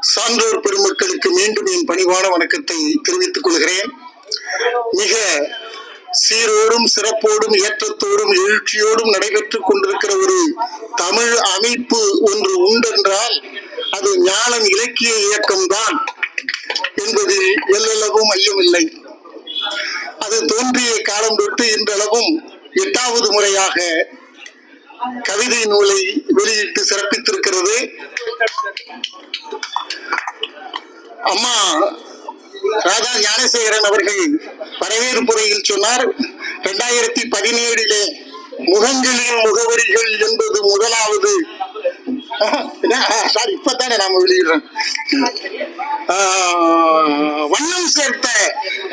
சான்றோர் பெருமக்களுக்கு மீண்டும் என் பணிவான வணக்கத்தை தெரிவித்துக் கொள்கிறேன். மிக சீரோடும் சிறப்போடும் ஏற்றத்தோடும் எழுச்சியோடும் நடைபெற்றுக் கொண்டிருக்கிற ஒரு தமிழ் அமைப்பு ஒன்று உண்டென்றால் அது ஞானம் இலக்கிய இயக்கம்தான் என்பதில் எல்லளவும் ஐயமில்லை. அது தோன்றிய காலம் தொட்டு இன்றளவும் எட்டாவது முறையாக கவிதை நூலை வெளியிட்டு சிறப்பித்திருக்கிறது. அம்மா ராஜா ஞானசேகரன் அவர்கள் வரவேற்புரையில் சொன்னார் இரண்டாயிரத்தி பதினேழிலே முகங்களின் முகவரிகள் என்பது முதலாவது. சாரி இப்பதானே நாம வெளியிடுறோம். ஆஹ், வண்ணம் சேர்த்த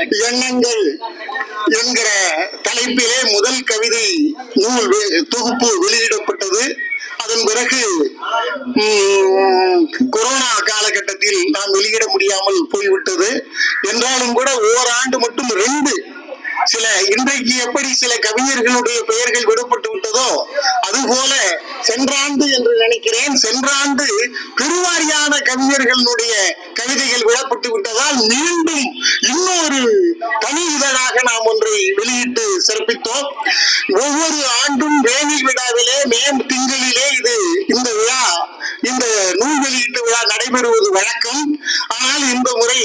எண்ணங்கள் என்கிற தலைப்பிலே முதல் கவிதை நூல் வெ- தொகுப்பு வெளியிடப்பட்டது. அதன் பிறகு கொரோனா காலகட்டத்தில் நாம் வெளியிட முடியாமல் போய்விட்டது. என்றாலும் கூட ஓராண்டு மட்டும் ரெண்டு. சில இன்றைக்கு எப்படி சில கவிஞர்களுடைய பெயர்கள் விடப்பட்டு விட்டதோ அதுபோல சென்ற ஆண்டு என்று நினைக்கிறேன் சென்ற ஆண்டு பெருவாரியான கவிஞர்களுடைய கவிதைகள் விடப்பட்டு விட்டதால் மீண்டும் தனி இதழாக நாம் ஒன்றை வெளியிட்டு சிறப்பித்தோம். ஒவ்வொரு ஆண்டும் வேணி விழாவிலே மே திங்களிலே இது இந்த விழா இந்த நூல் வெளியீட்டு விழா நடைபெறுவது வழக்கம். ஆனால் இந்த முறை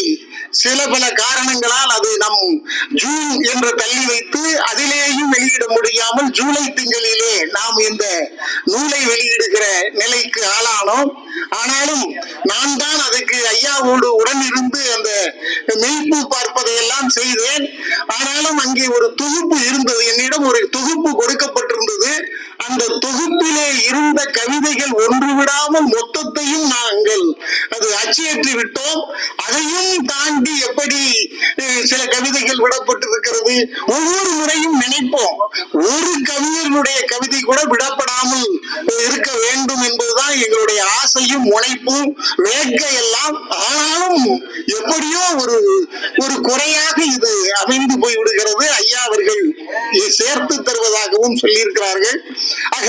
சில பல காரணங்களால் அது நம் ஜூன் என்று தள்ளி வைத்து அதிலேயும் வெளியிட முடியாமல் ஜூலை திங்களிலே நாம் இந்த நூலை வெளியிடுகிற நிலைக்கு ஆளானோம். ஆனாலும் நான் தான் அதுக்கு ஐயாவோடு உடன் இருந்து அந்த மெய்ப்பு பார்ப்பதை செய்தேன். ஆனாலும் அங்கே ஒரு தொகுப்பு இருந்தது. என்னிடம் ஒரு தொகுப்பு கொடுக்கப்பட்டிருந்தது. அந்த தொகுப்பு தொகுப்பிலே இருந்த கவிதைகள் ஒன்று விடாமல் மொத்தத்தையும் நாங்கள் அது அச்சியற்றி விட்டோம். அதையும் தாண்டி எப்படி சில கவிதைகள் விடப்பட்டிருக்கிறது. ஒவ்வொரு முறையும் நினைப்போம். ஒரு கவிஞர்களுடைய கவிதை கூட விடப்படாமல் இருக்க வேண்டும் என்பதுதான் எங்களுடைய ஆசையும் முனைப்பும் வேட்கை எல்லாம் ஆனாலும் எப்படியோ ஒரு ஒரு குறையாக இது அமைந்து போய்விடுகிறது. ஐயா அவர்கள் சேர்த்து தருவதாகவும் சொல்லியிருக்கிறார்கள். ஆக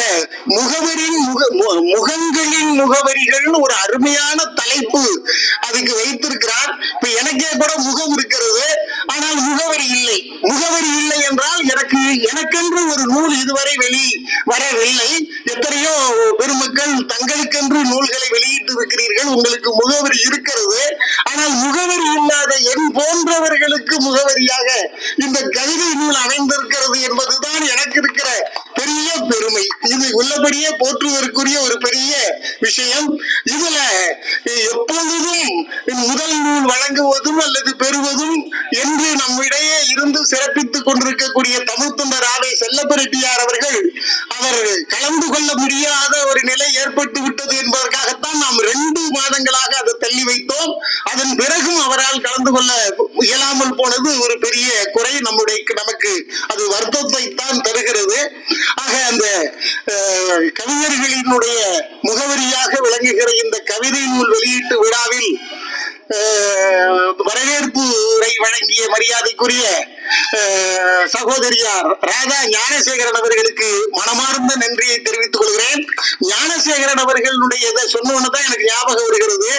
முகவரின் முக மு- முகங்களின் முகவரிகள்னு ஒரு அருமையான தலைப்பு அதுக்கு வைத்திருக்கிறார். இப்ப எனக்கே கூட முகம் இருக்கிறது ஆனால் முகவரி இல்லை. முகவரி இல்லை என்றால் எனக்கு எனக்கென்று ஒரு நூல் இதுவரை வெளி வரவில்லை. எத்தனையோ பெருமக்கள் தங்களுக்கென்று நூல்களை வெளியிட்டு இருக்கிறீர்கள் உங்களுக்கு முகவரி இருக்கிறது. ஆனால் முகவரி இல்லாத என் போன்றவர்களுக்கு முகவரியாக இந்த கவிதை நூல் அமைந்திருக்கிறது என்பதுதான் எனக்கு இருக்கிற பெரிய பெருமை. இது உள்ளபடியே போற்றுவதற்குரிய ஒரு பெரிய விஷயம். இதுல எப்பொழுதும் முதல் நூல் வழங்குவதும் அல்லது பெறுவதும் என்று நம்மிடையே இருந்து சிறப்பித்துக் கொண்டிருக்கக்கூடிய தமிழ் தொண்டர் ஆவை செல்லப்பரெட்டியார் அவர்கள் அவர் கலந்து கொள்ள முடியாத ஒரு நிலை ஏற்பட்டு விட்டது என்பதற்காகத்தான் நாம் ரெண்டு மாதங்களாக அதை தள்ளி வைத்தோம் அதன் பிறகும் அவரால் கலந்து கொள்ள இயலாமல் போனது ஒரு பெரிய குறை. நம்முடைய நமக்கு அது வருத்தத்தை தான் தருகிறது. ஆக அந்த கவிஞர்களினுடைய முகவரியாக விளங்குகிற இந்த கவிதை நூல் வெளியீட்டு விழாவில் வரவேற்பு வழங்கிய மரியாதைக்குரிய சகோதரியார் ராதா ஞானசேகரன் அவர்களுக்கு மனமார்ந்த நன்றியை தெரிவித்துக் கொள்கிறேன். ஞானசேகரன் அவர்களுடைய இதை சொன்னோன்னு தான் எனக்கு ஞாபகம் வருகிறது.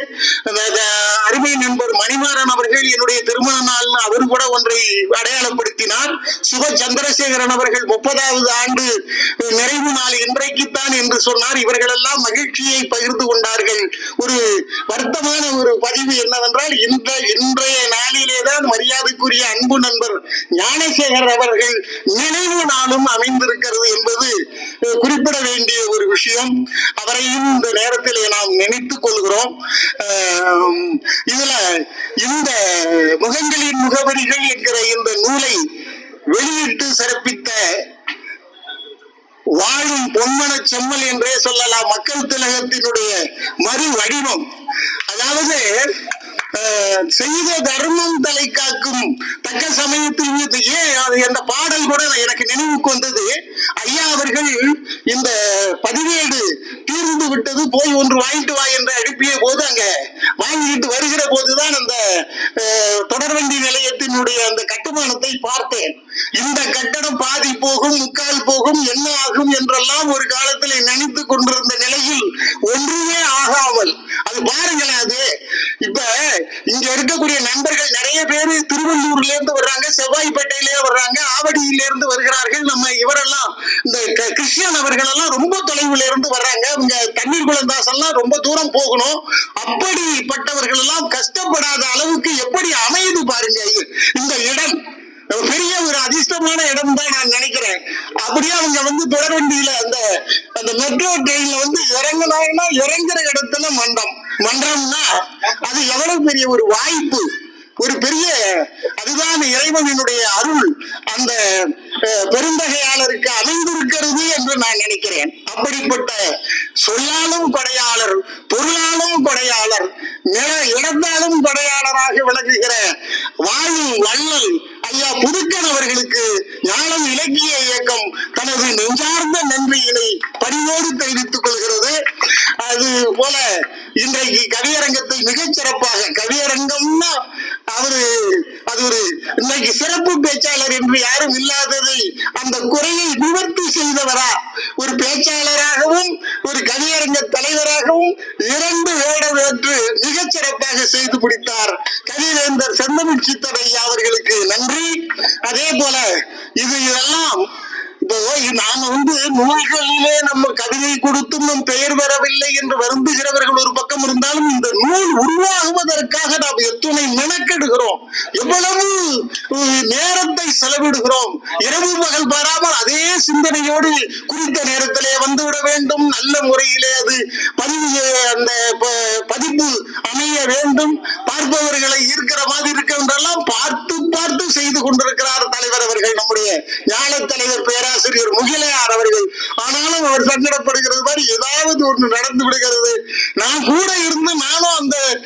அருமை நண்பர் மணிமாறன் அவர்கள் என்னுடைய திருமண நாள் அவர் கூட ஒன்றை அடையாளப்படுத்தினார். சிவ சந்திரசேகரன் அவர்கள் முப்பதாவது ஆண்டு நிறைவு நாள் இன்றைக்குத்தான் என்று சொன்னார். இவர்கள் எல்லாம் மகிழ்ச்சியை பகிர்ந்து கொண்டார்கள். ஒரு வருத்தமான ஒரு பதிவு என்னவென்றால் இந்த இன்றைய நாளிலே தான் மரியாதைக்குரிய அன்பு நண்பர் ஞானசேகர அவர்கள் நினைவு நாளும் அமைந்திருக்கிறது என்பது குறிப்பிட வேண்டிய ஒரு விஷயம். அவரையும் இந்த நேரத்திலே நாம் நினைத்துக் கொள்கிறோம். இதுல இந்த முகங்களின் முகவரிகள் என்கிற இந்த நூலை வெளியிட்டு சிறப்பித்த வாழும் பொன்மன செம்மல் என்றே சொல்லலாம் மக்கள் திலகத்தினுடைய மறு வடிவம் அதாவது செய்த தர்மம் தலை காக்கும். தக்க சமயத்தில் ஏன்? அந்த பாடல் கூட எனக்கு நினைவுக்கு வந்தது. ஐயா அவர்கள் இந்த பதிவேடு தீர்ந்து விட்டது போய் ஒன்று வாங்கிட்டு வா என்று அனுப்பிய போது அங்க வாங்கிட்டு வருகிற போதுதான் அந்த தொடர்வண்டி நிலையத்தினுடைய அந்த கட்டுமானத்தை பார்த்தேன். இந்த கட்டடம் பாதி போகும் முக்கால் போகும் என்ன ஆகும் என்றெல்லாம் ஒரு காலத்தில் நினைத்து கொண்டிருந்த நிலையில் ஒன்றுமே ஆகாமல் அது பாருங்களேன் இருக்கக்கூடிய நண்பர்கள் நிறைய பேர் திருவள்ளூர்ல இருந்து வர்றாங்க செவ்வாய்ப்பேட்டையிலே வர்றாங்க ஆவடியில இருந்து வருகிறார்கள். நம்ம இவரெல்லாம் இந்த கிறிஸ்டியன் அவர்கள் எல்லாம் ரொம்ப தொலைவுல இருந்து வர்றாங்க. அவங்க தண்ணீர் குழந்தாஸ் எல்லாம் ரொம்ப தூரம் போகணும். அப்படிப்பட்டவர்கள் எல்லாம் கஷ்டப்படாத அளவுக்கு எப்படி அமையுது பாருங்க. இந்த இடம் பெரிய ஒரு அதிர்ஷ்டமான இடம் தான் நான் நினைக்கிறேன். அப்படியே அவங்க வந்து தொடர்வண்டியில அந்த அந்த மெட்ரோ ட்ரெயின்ல வந்து இறங்கினாங்கன்னா இறங்குற இடத்துல மண்டம். மன்றம்னா அது எவ்வளவு பெரிய ஒரு வாய்ப்பு ஒரு பெரிய அதுதான் இறைவனினுடைய அருள். அந்த அஹ், பெருந்தகையாளருக்கு அமைந்திருக்கிறது என்று நான் நினைக்கிறேன். அப்படிப்பட்ட சொல்லாலும் படையாளர் பொருளாலும் படையாளர் நில இடத்தாலும் படையாளராக விளங்குகிற வாழும் வள்ளல் ஐயா புதுக்கன் அவர்களுக்கு ஞானம் இலக்கிய இயக்கம் தனது நெஞ்சார்ந்த நன்றியினை பணிவோடு தெரிவித்துக் கொள்கிறது. அது போல இன்றைக்கு கவியரங்கத்தை மிகச் சிறப்பாக கவியரங்கம்னா அவரு அது இன்னைக்கு சிறப்பு பேச்சாளர் என்று யாரும் இல்லாததை. அந்த குறையை நிவர்த்தி செய்தவரா? ஒரு பேச்சாளராகவும் ஒரு கவியரங்க தலைவராகவும் இரண்டு வேடம் ஏற்று மிகச் சிறப்பாக செய்து முடித்தார் கவிவேந்தர் செந்தமிழ் சித்தர் அவர்களுக்கு நன்றி. அதே போல இது இதெல்லாம் இப்போ நாம வந்து நூல்களிலே நம்ம கவிதை கொடுத்தும் நம் பெயர் வரவில்லை என்று வருந்துகிறவர்கள் ஒரு பக்கம் இருந்தாலும் இந்த நூல் உருவாகுவதற்காக நாம் எத்தனை மெனக்கெடுகிறோம். எவ்வளவு நேரத்தை செலவிடுகிறோம். இரவு பகல் பாராமல் அதே சிந்தனையோடு குறித்த நேரத்திலே வந்துவிட வேண்டும். நல்ல முறையிலே அது பதிவு அந்த பதிப்பு அமைய வேண்டும். பார்ப்பவர்களை ஈர்க்கிற மாதிரி இருக்கின்றெல்லாம் பார்த்து பார்த்து செய்து கொண்டிருக்கிறார் தலைவர் அவர்கள். நம்முடைய ஞான தலைவர் பேராசிரியர் முகிலையார் அவர்கள். ஆனாலும் அவர் சங்கடப்படுகிறது மாதிரி ஏதாவது ஒன்று நடந்து விடுகிறது. நான் கூட இருந்து நானும் அந்த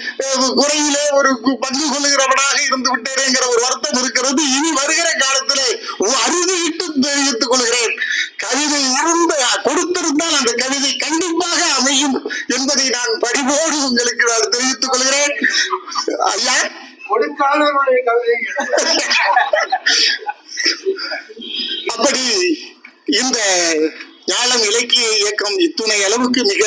குறையிலே ஒரு பங்கு கொள்ளுகிறவனாக இருந்து விட்டேனேங்கிற ஒரு வருத்தம் இருக்கிறது. இனி வருகிற காலத்திலே அறுதியிட்டு தெரிவித்துக் கொள்கிறேன். கவிதை இருந்து கொடுத்திருந்தால் அந்த கவிதை கண்டிப்பாக அமையும் என்பதை நான் படிவோடு உங்களுக்கு நான் தெரிவித்துக் கொள்கிறேன். ஐயா? கொடுக்காதவருடைய அப்படி இந்த ஞானம் இலக்கிய இயக்கம் இத்துணை அளவுக்கு மிக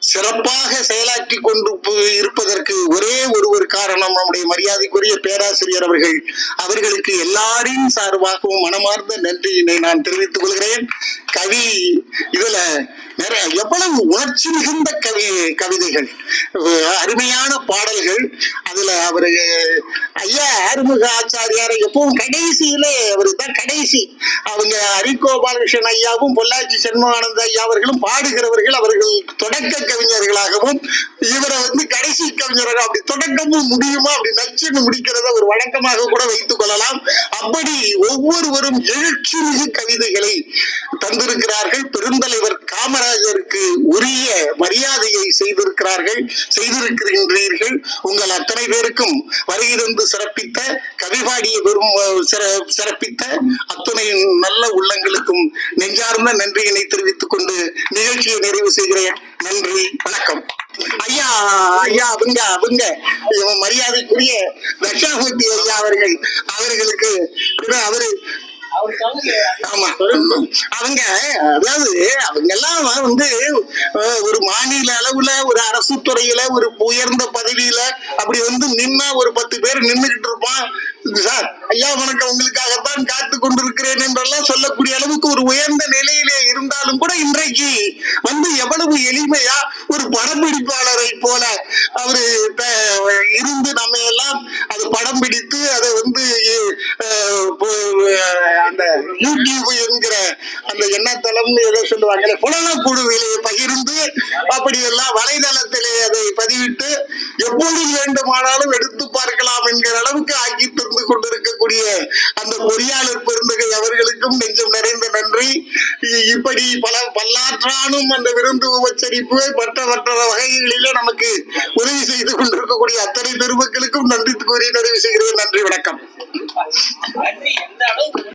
சிறப்பாக செயலாற்றி கொண்டு இருப்பதற்கு ஒரே ஒருவர் காரணம் நம்முடைய மரியாதைக்குரிய பேராசிரியர் அவர்கள். அவர்களுக்கு எல்லாரின் சார்பாகவும் மனமார்ந்த நன்றியினை நான் தெரிவித்துக் கொள்கிறேன். கவி இதுல நிறைய எவ்வளவு உணர்ச்சி மிகுந்த கவி கவிதைகள். அருமையான பாடல்கள். அதுல அவரு ஐயா ஆறுமுக ஆச்சாரியாரை எப்பவும் கடைசியிலே அவரு தான் கடைசி. அவங்க ஹரிகோபாலகிருஷ்ணன் ஐயாவும் பொள்ளாச்சி சண்முகானந்த ஐயா அவர்களும் பாடுகிறவர்கள் அவர்கள் தொடக்க கவிஞர்களாகவும் இவரை வந்து கடைசி கவிஞராக அப்படி தொடக்கமும் முடியுமா அப்படி நச்சுன்னு முடிக்கிறத ஒரு வழக்கமாக கூட வைத்துக் கொள்ளலாம். அப்படி ஒவ்வொருவரும் எழுச்சி மிகு கவிதைகளை தந்திருக்கிறார்கள். பெருந்தலைவர் காமராஜருக்கு உரிய மரியாதையை செய்திருக்கிறார்கள் செய்திருக்கின்றீர்கள். உங்கள் அத்தனை பேருக்கும் வருகிறது சிறப்பித்த கவிபாடிய பெரும் சிறப்பித்த அத்துணை நல்ல உள்ளங்களுக்கும் நெஞ்சார்ந்த நன்றியினை தெரிவித்துக் கொண்டு நிகழ்ச்சியை நிறைவு செய்கிறேன். நன்றி வணக்கம். ஐயா ஐயா அவங்க அவங்க மரியாதைக்குரிய தட்சாமூர்த்தி ஐயா அவர்கள் அவர்களுக்கு அவரு அவங்க அதாவது அவங்க எல்லாம் வந்து ஒரு மாநில அளவுல ஒரு அரசு துறையில ஒரு உயர்ந்த பதவியில அப்படி வந்து நின்னா ஒரு பத்து பேர் நின்னுகிட்டு இருப்பான். சார் ஐயா வணக்கம். உங்களுக்காகத்தான் காத்து கொண்டிருக்கிறேன் என்றெல்லாம் சொல்லக்கூடிய அளவுக்கு ஒரு உயர்ந்த நிலையிலே இருந்தாலும் கூட இன்றைக்கு வந்து எவ்வளவு எளிமையா ஒரு படப்பிடிப்பாளரை போல அவரு இருந்து நம்ம எல்லாம் அது படம் பிடித்து அதை வந்து அஹ், போ- அந்த யூடியூப் என்கிற அந்த எண்ணத்தளம்னு ஏதோ சொல்லுவாங்களே புலனக்குழுவிலே பகிர்ந்து அப்படி எல்லாம் வலைதளத்திலே அதை பதிவிட்டு எப்பொழுது வேண்டுமானாலும் எடுத்து பார்க்கலாம் என்கிற அளவுக்கு ஆக்கி தந்து கொண்டிருக்கக்கூடிய அந்த பொறியாளர் பெருந்தகை அவர்களுக்கும் நெஞ்சம் நிறைந்த நன்றி. இப்படி பல பல்லாற்றானும் அந்த விருந்து உபச்சரிப்பு மற்ற மற்ற வகைகளிலே நமக்கு உதவி செய்து கொண்டிருக்கக்கூடிய அத்தனை பெருமக்களுக்கும் நன்றி கூறி நிறைவு செய்கிறேன். நன்றி வணக்கம். நன்றி. எந்த